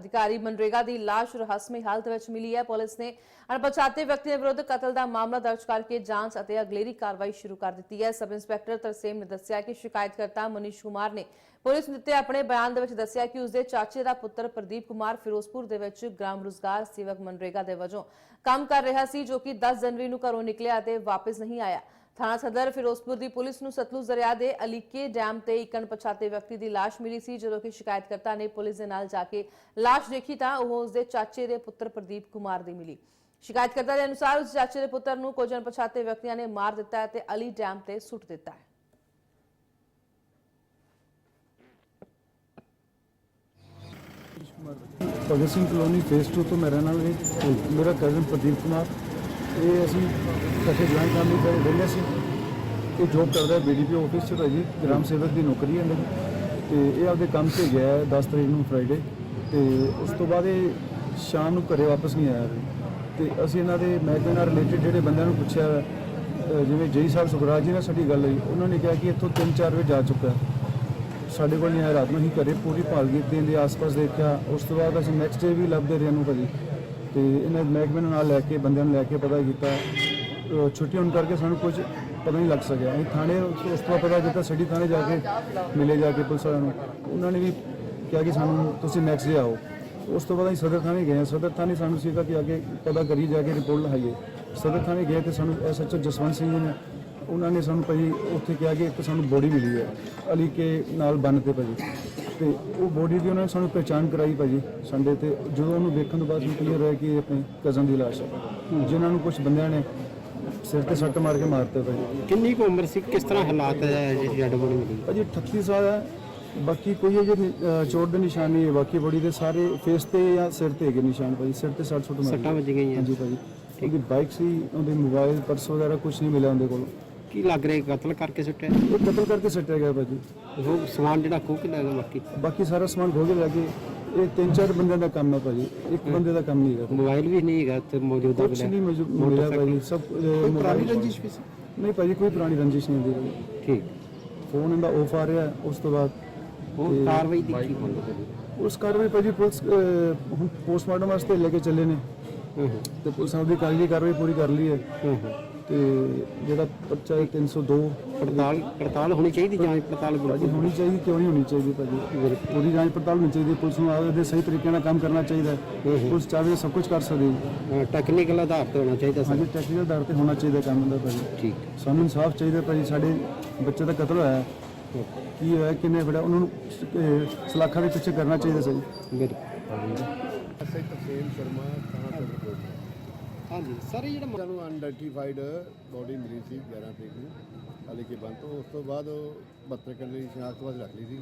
ਅਧਿਕਾਰੀ ਮਨਰੇਗਾ ਦੀ ਲਾਸ਼ ਰਹੱਸਮਈ ਹਾਲਤ ਵਿੱਚ ਮਿਲੀ ਹੈ। ਪੁਲਿਸ ਨੇ ਅਣਪਛਾਤੇ ਵਿਅਕਤੀ ਦੇ ਵਿਰੁੱਧ ਕਤਲ ਦਾ ਮਾਮਲਾ ਦਰਜ ਕਰਕੇ ਜਾਂਚ ਅਤੇ ਅਗਲੇਰੀ ਕਾਰਵਾਈ ਸ਼ੁਰੂ ਕਰ ਦਿੱਤੀ ਹੈ। ਸਬ ਇੰਸਪੈਕਟਰ ਤਰਸੇਮ ਨੇ ਦੱਸਿਆ ਕਿ ਸ਼ਿਕਾਇਤਕਰਤਾ ਮਨੀਸ਼ ਕੁਮਾਰ ਨੇ ਪੁਲਿਸ ਨੂੰ ਦਿੱਤੇ ਆਪਣੇ ਬਿਆਨ ਦੇ ਵਿੱਚ ਦੱਸਿਆ ਕਿ ਉਸਦੇ ਚਾਚੇ ਦਾ ਪੁੱਤਰ ਪ੍ਰਦੀਪ ਕੁਮਾਰ ਫਿਰੋਜ਼ਪੁਰ ਦੇ ਵਿੱਚ ਗ੍ਰਾਮ ਰੁਜ਼ਗਾਰ ਸੇਵਕ ਮਨਰੇਗਾ ਦੇ ਵਜੋਂ ਕੰਮ ਕਰ ਰਿਹਾ ਸੀ, ਜੋ ਕਿ 10 ਜਨਵਰੀ ਨੂੰ ਘਰੋਂ ਨਿਕਲਿਆ ਅਤੇ ਵਾਪਸ ਨਹੀਂ ਆਇਆ। ਥਾਣਾ ਸਦਰ ਫਿਰੋਜ਼ਪੁਰ ਦੀ ਪੁਲਿਸ ਨੂੰ ਸਤਲੁਜ ਦਰਿਆ ਦੇ ਅਲੀਕੇ ਡੈਮ ਤੇ ਇੱਕ ਅਣਪਛਾਤੇ ਵਿਅਕਤੀ ਦੀ ਲਾਸ਼ ਮਿਲੀ ਸੀ, ਜਦੋਂ ਕਿ ਸ਼ਿਕਾਇਤਕਰਤਾ ਨੇ ਪੁਲਿਸ ਦੇ ਨਾਲ ਜਾ ਕੇ ਲਾਸ਼ ਦੇਖੀ ਤਾਂ ਉਹ ਉਸਦੇ ਚਾਚੇ ਦੇ ਪੁੱਤਰ ਪ੍ਰਦੀਪ ਕੁਮਾਰ ਦੀ ਮਿਲੀ। ਸ਼ਿਕਾਇਤਕਰਤਾ ਦੇ ਅਨੁਸਾਰ ਉਸ ਚਾਚੇ ਦੇ ਪੁੱਤਰ ਨੂੰ ਕੁਝ ਅਣਪਛਾਤੇ ਵਿਅਕਤੀਆਂ ਨੇ ਮਾਰ ਦਿੱਤਾ ਹੈ ਤੇ ਅਲੀ ਡੈਮ ਤੇ ਸੁੱਟ ਦਿੱਤਾ ਹੈ। ਭਗਤ ਸਿੰਘ ਕਲੋਨੀ ਫੇਸ 2 ਤੋਂ ਮੈਂ ਰਹਿਣ ਵਾਲਾ ਜੀ ਮੇਰਾ ਕਜ਼ਨ ਪ੍ਰਦੀਪ ਕੁਮਾਰ। ਇਹ ਅਸੀਂ ਇਕੱਠੇ ਜੁਆਇੰਟ ਫੈਮਿਲੀ ਕਰ ਰਹਿੰਦੇ ਸੀ। ਇਹ ਜੋਬ ਕਰਦਾ ਹੈ ਬੀਡੀਪੀ ਆਫਿਸ 'ਚ ਭਾਜੀ, ਗ੍ਰਾਮ ਸੇਵਕ ਦੀ ਨੌਕਰੀ ਹੈ ਇਹਨਾਂ ਦੀ ਤੇ ਇਹ ਆਪਦੇ ਕੰਮ ਤੇ ਗਿਆ ਹੈ 10 ਤਰੀਕ ਨੂੰ ਫਰਾਈਡੇ ਤੇ ਉਸ ਤੋਂ ਬਾਅਦ ਇਹ ਸ਼ਾਮ ਨੂੰ ਘਰੇ ਵਾਪਸ ਨਹੀਂ ਆਇਆ ਜੀ ਤੇ ਅਸੀਂ ਇਹਨਾਂ ਦੇ ਮਹਿਕਮੇ ਨਾਲ ਰਿਲੇਟਡ ਜਿਹੜੇ ਬੰਦਿਆਂ ਨੂੰ ਪੁੱਛਿਆ ਜਿਵੇਂ ਜਈ ਸਾਹਿਬ ਸੁਖਰਾਜ ਜੀ ਨਾਲ ਸਾਡੀ ਗੱਲ ਹੋਈ, ਉਹਨਾਂ ਨੇ ਕਿਹਾ ਕਿ ਇੱਥੋਂ 3-4 ਵਜੇ ਜਾ ਚੁੱਕਾ ਸਾਡੇ ਕੋਲ ਨਹੀਂ ਆਇਆ, ਰਾਤ ਨੂੰ ਹੀ ਘਰੇ ਪੂਰੀ ਭਾਲਗੀ ਦਿਨ ਦੇ ਆਸ-ਪਾਸ ਦੇਖਿਆ। ਉਸ ਤੋਂ ਬਾਅਦ ਅਸੀਂ ਨੈਕਸਟ ਡੇ ਵੀ ਲੱਭਦੇ ਰਹੇ ਨੂੰ ਭਾਜੀ। ਤੇ ਇਹਨਾਂ ਮਹਿਕਮੇ ਨੂੰ ਨਾਲ ਲੈ ਕੇ, ਬੰਦਿਆਂ ਨੂੰ ਲੈ ਕੇ ਪਤਾ ਕੀਤਾ। ਛੁੱਟੀ ਹੋਣ ਕਰਕੇ ਸਾਨੂੰ ਕੁਝ ਪਤਾ ਨਹੀਂ ਲੱਗ ਸਕਿਆ। ਅਸੀਂ ਥਾਣੇ ਉਸ ਤੋਂ ਬਾਅਦ ਪਤਾ ਕੀਤਾ, ਸਿਟੀ ਥਾਣੇ ਜਾ ਕੇ ਮਿਲੇ ਜਾ ਕੇ ਪੁਲਿਸ ਵਾਲਿਆਂ ਨੂੰ। ਉਹਨਾਂ ਨੇ ਵੀ ਕਿਹਾ ਕਿ ਸਾਨੂੰ ਤੁਸੀਂ ਨੈਕਸਟ ਡੇ ਆਓ। ਉਸ ਤੋਂ ਬਾਅਦ ਅਸੀਂ ਸਦਰ ਥਾਣੇ ਗਏ। ਸਦਰ ਥਾਣੇ ਸਾਨੂੰ ਸੀਗਾ ਕਿ ਅੱਗੇ ਪਤਾ ਕਰੀ ਜਾ ਕੇ ਰਿਪੋਰਟ ਲਹਾਈਏ ਸਦਰ ਥਾਣੇ ਗਏ ਤੇ ਸਾਨੂੰ ਐਸਐਚਓ ਜਸਵੰਤ ਸਿੰਘ ਜੀ ਨੇ, ਉਹਨਾਂ ਨੇ ਸਾਨੂੰ ਭਾਜੀ ਉੱਥੇ ਕਿਹਾ ਕਿ ਇੱਕ ਸਾਨੂੰ ਬੋਡੀ ਮਿਲੀ ਹੈ, ਅਲੀ ਕੇ ਨਾਲ ਬੰਨ ਤੇ ਭਾਜੀ। ਤੇ ਉਹ ਬੋਡੀ ਦੀ ਉਹਨਾਂ ਨੇ ਸਾਨੂੰ ਪਹਿਚਾਣ ਕਰਾਈ ਭਾਜੀ ਸੰਡੇ ਤੇ। ਜਦੋਂ ਉਹਨੂੰ ਵੇਖਣ ਤੋਂ ਬਾਅਦ ਕਲੀਅਰ ਹੋਇਆ ਕਿ ਇਹ ਆਪਣੇ ਕਜ਼ਨ ਦੀ ਲਾਸ਼ ਹੈ। ਜਿਨ੍ਹਾਂ ਨੂੰ ਕੁਝ ਬੰਦਿਆਂ ਨੇ ਸਿਰ ਤੇ ਸੱਟ ਮਾਰ ਕੇ ਮਾਰਤੇ ਭਾਜੀ। ਕਿੰਨੀ ਕੁ ਉਮਰ ਸੀ? ਕਿਸ ਤਰ੍ਹਾਂ ਹਾਲਾਤ ਹੈ ਜਿਹੜੀ ਡੈਡ ਬੋਡੀ ਮਿਲੀ ਭਾਜੀ 38 ਸਾਲ ਹੈ। ਬਾਕੀ ਕੋਈ ਇਹ ਚੋਟ ਦੇ ਨਿਸ਼ਾਨ ਨਹੀਂ ਹੈ। ਬਾਕੀ ਬੋਡੀ ਦੇ ਸਾਰੇ ਫੇਸ ਤੇ ਜਾਂ ਸਿਰ ਤੇ ਹੈਗੇ ਨਿਸ਼ਾਨ ਭਾਜੀ। ਸਿਰ ਤੇ ਸੱਟ ਸੁੱਟ ਮਾਰੀ। ਸੱਟਾਂ ਵੱਜ ਗਈਆਂ ਹਾਂਜੀ ਭਾਜੀ। ਉਹਦੀ ਬਾਈਕ ਸੀ ਉਹਦੇ ਮੋਬਾਈਲ ਪਰਸ ਵਗੈਰਾ ਕੁਝ ਨਹੀਂ ਮਿਲਿਆ ਉਹਦੇ ਕੋਲ। ਕੀ ਲੱਗ ਰਿਹਾ ਕਤਲ ਕਰਕੇ ਸੁੱਟਿਆ? ਇਹ ਕਤਲ ਕਰਕੇ ਸੱਟਿਆ ਗਿਆ ਭਾਜੀ। ਉਹ ਸਮਾਨ ਜਿਹੜਾ ਖੋਹ ਕੇ ਲੈ ਗਿਆ ਬਾਕੀ? ਬਾਕੀ ਸਾਰਾ ਸਮਾਨ ਖੋ ਕੇ ਲੈ ਗਏ ਇਹ ਤਿੰਨ ਚਾਰ ਬੰਦਿਆਂ ਦਾ ਕੰਮ ਹੈ ਭਾਜੀ। ਇੱਕ ਬੰਦੇ ਦਾ ਕੰਮ ਨਹੀਂ ਹੈਗਾ। ਮੋਬਾਈਲ ਵੀ ਨਹੀਂ ਹੈਗਾ ਤੇ ਮੌਜੂਦਾ ਕੁਛ ਨਹੀਂ ਮੌਜੂ- ਮਿਲਿਆ ਭਾਜੀ ਸਭ ਪੁਰਾਣੀ ਰੰਜਿਸ਼ ਵੀ ਸੀ? ਨਹੀਂ ਭਾਜੀ ਕੋਈ ਪੁਰਾਣੀ ਰੰਜਿਸ਼ ਨਹੀਂ ਹੁੰਦੀ ਠੀਕ। ਫੋਨ ਇਹਦਾ ਆਫ ਆ ਰਿਹਾ ਉਸ ਤੋਂ ਬਾਅਦ ਉਹ ਕਾਰਵਾਈ ਦੀ ਕੀ ਮੰਗ ਉਸ ਕਾਰਵਾਈ ਭਾਜੀ ਪੁਲਿਸ ਹੁਣ ਪੋਸਟਮਾਰਟਮ ਵਾਸਤੇ ਲੈ ਕੇ ਚੱਲੇ ਨੇ। ਤੇ ਪੁਲਿਸ ਕਾਗਜ਼ੀ ਕਾਰਵਾਈ ਪੂਰੀ ਕਰ ਲਈ ਹੂੰ। ਤੇ ਜਿਹੜਾ ਪਰਚਾ ਹੈ 302 ਪੜਤਾਲ ਪੜਤਾਲ ਹੋਣੀ ਚਾਹੀਦੀ ਜਾਂਚ ਪੜਤਾਲ ਭਾਜੀ ਹੋਣੀ ਚਾਹੀਦੀ ਕਿਉਂ ਨਹੀਂ ਹੋਣੀ ਚਾਹੀਦੀ ਭਾਜੀ? ਪੂਰੀ ਜਾਂਚ ਪੜਤਾਲ ਹੋਣੀ ਚਾਹੀਦੀ ਪੁਲਿਸ ਨੂੰ ਆਪਦੇ ਸਹੀ ਤਰੀਕੇ ਨਾਲ ਕੰਮ ਕਰਨਾ ਚਾਹੀਦਾ ਪੁਲਿਸ ਚਾਹੇ ਸਭ ਕੁਝ ਕਰ ਸਕਦੀ ਹੈ। ਟੈਕਨੀਕਲ ਆਧਾਰ ਤੇ ਹੋਣਾ ਚਾਹੀਦਾ ਹਾਂਜੀ ਟੈਕਨੀਕਲ ਆਧਾਰ ਤੇ ਹੋਣਾ ਚਾਹੀਦਾ ਕੰਮ ਦਾ ਭਾਜੀ। ਠੀਕ। ਸਾਨੂੰ ਇਨਸਾਫ ਚਾਹੀਦਾ ਭਾਜੀ ਸਾਡੇ ਬੱਚੇ ਦਾ ਕਤਲ ਹੋਇਆ ਹੈ। ਕੀ ਹੋਇਆ ਕਿੰਨੇ ਫੜਿਆ ਉਹਨਾਂ ਨੂੰ ਸਲਾਖਾਂ ਦੇ ਪਿੱਛੇ ਕਰਨਾ ਚਾਹੀਦਾ ਸਹੀ ਬਿਲਕੁਲ। ਐਸਆਈ ਤਰਸੇਮ ਸ਼ਰਮਾ ਥਾਣਾ ਸਦਰ ਹਾਂਜੀ, ਸਰ, ਇਹ ਜਿਹੜਾ ਸਾਨੂੰ ਅਨਡੈਂਟੀਫਾਈਡ ਬੋਡੀ ਮਿਲੀ ਸੀ 11 ਤਰੀਕ ਨੂੰ, ਹਾਲੇ ਕਿ ਬੰਦ। ਤੋਂ ਉਸ ਤੋਂ ਬਾਅਦ ਉਹ 72 ਘੰਟੇ ਦੀ ਸ਼ਨਾਖਤ ਵਾਸਤੇ ਰੱਖ ਲਈ ਸੀ।